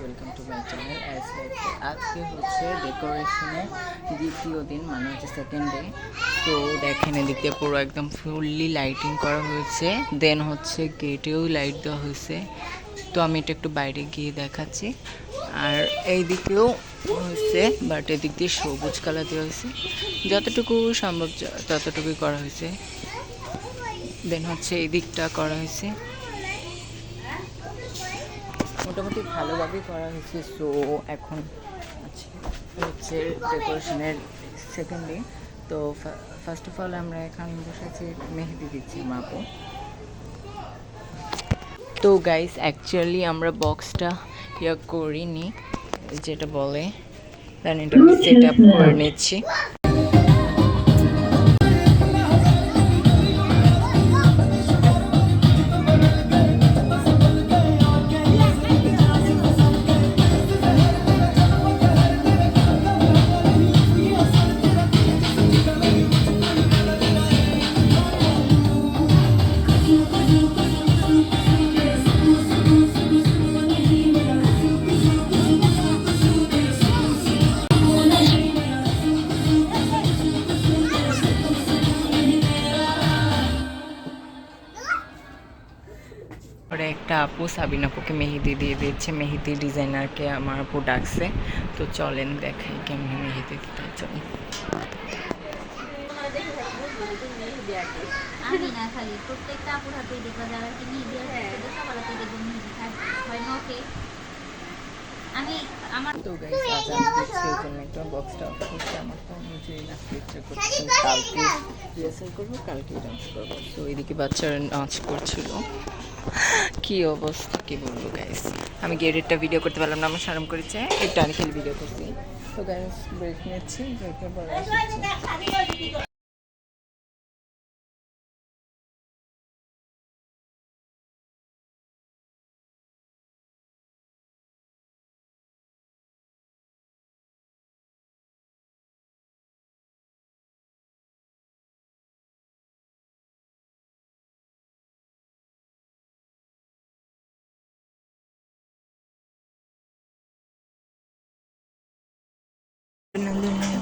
Welcome to my channel as আজকে হচ্ছে ডেকোরেশনের দ্বিতীয় দিন মানে হচ্ছে সেকেন্ড ডে তো দেখেন এদিকে পুরো একদম ফুললি লাইটিং করা হয়েছে। দেন হচ্ছে গেটেও লাইট দেওয়া হয়েছে। তো আমি এটা একটু বাইরে গিয়ে দেখাচ্ছি। আর এই দিকেও হয়েছে বাট এদিক দিয়ে সবুজ কালার দেওয়া হয়েছে। যতটুকু সম্ভব ততটুকুই করা হয়েছে। দেন হচ্ছে এই দিকটা করা হয়েছে। মোটামুটি ভালোভাবেই করা হয়েছে সো এখন হচ্ছে ডেকোরেশনের সেকেন্ড ডে তো ফার্স্ট অফ অল আমরা এখন বসেছি মেহেদি দিচ্ছি মাপো তো গাইস অ্যাকচুয়ালি আমরা বক্সটা ইয়া করিনি, যেটা বলে সেট আপ করে নিচ্ছি। একটা আপু সাবিন আপুকে মেহেদি দিয়ে দিচ্ছে মেহেদি ডিজাইনারকে আমার আপু ডাকছে। তো চলেন দেখাই কেমন মেহেদি দিতে চলেন আমি প্রত্যেকটা আপুর মিডিয়া আছে সবার দেখব মেহেদি হয় আমি আমার তো গাইস আজ আমি জন্য একটা বক্সটা অফ করছি। আমার তো নিজেই করছে কালকে রিহার্সাল করব কালকে ডান্স করব। তো এদিকে বাচ্চারা নাচ করছিল। কি অবস্থা কি বলব গাইস আমি গেটেরটা ভিডিও করতে পারলাম না আমার সারম করেছে। এটা আমি খালি ভিডিও করছি। তো গাইস ব্রেক নিচ্ছি ব্রেকের পর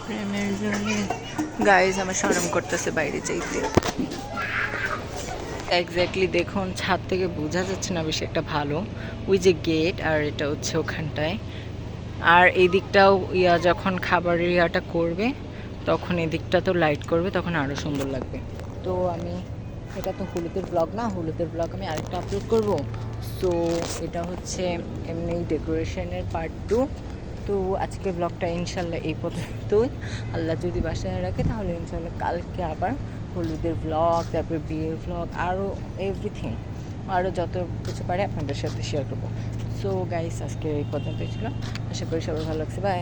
প্রেমের জন্যে গাইজ আমার সরম করতেছে বাইরে চাইতে এক্স্যাক্টলি দেখুন, ছাদ থেকে বোঝা যাচ্ছে না বেশি একটা ভালো। ওই যে গেট আর এটা হচ্ছে ওখানটায়। আর এই দিকটাও ইয়া যখন খাবারের ইয়াটা করবে, তখন এদিকটা তো লাইট করবে, তখন আরও সুন্দর লাগবে। তো আমি, এটা তো হলুদের ব্লগ না, হলুদের ব্লগ আমি আরেকটা আপলোড করব। সো এটা হচ্ছে এমনি ডেকোরেশনের পার্ট টু তো আজকে ব্লগটা ইনশাল্লাহ এই পর্যন্তই। আল্লাহ যদি বাসায় রাখে, তাহলে ইনশাল্লাহ কালকে আবার হলুদের ব্লগ তারপরে বিয়ের ব্লগ আরও এভরিথিং আরও যত কিছু পারে আপনাদের সাথে শেয়ার করব। সো গাইস আজকে এই পর্যন্তই ছিল। আশা করি সবাই ভালো লাগছে। বাই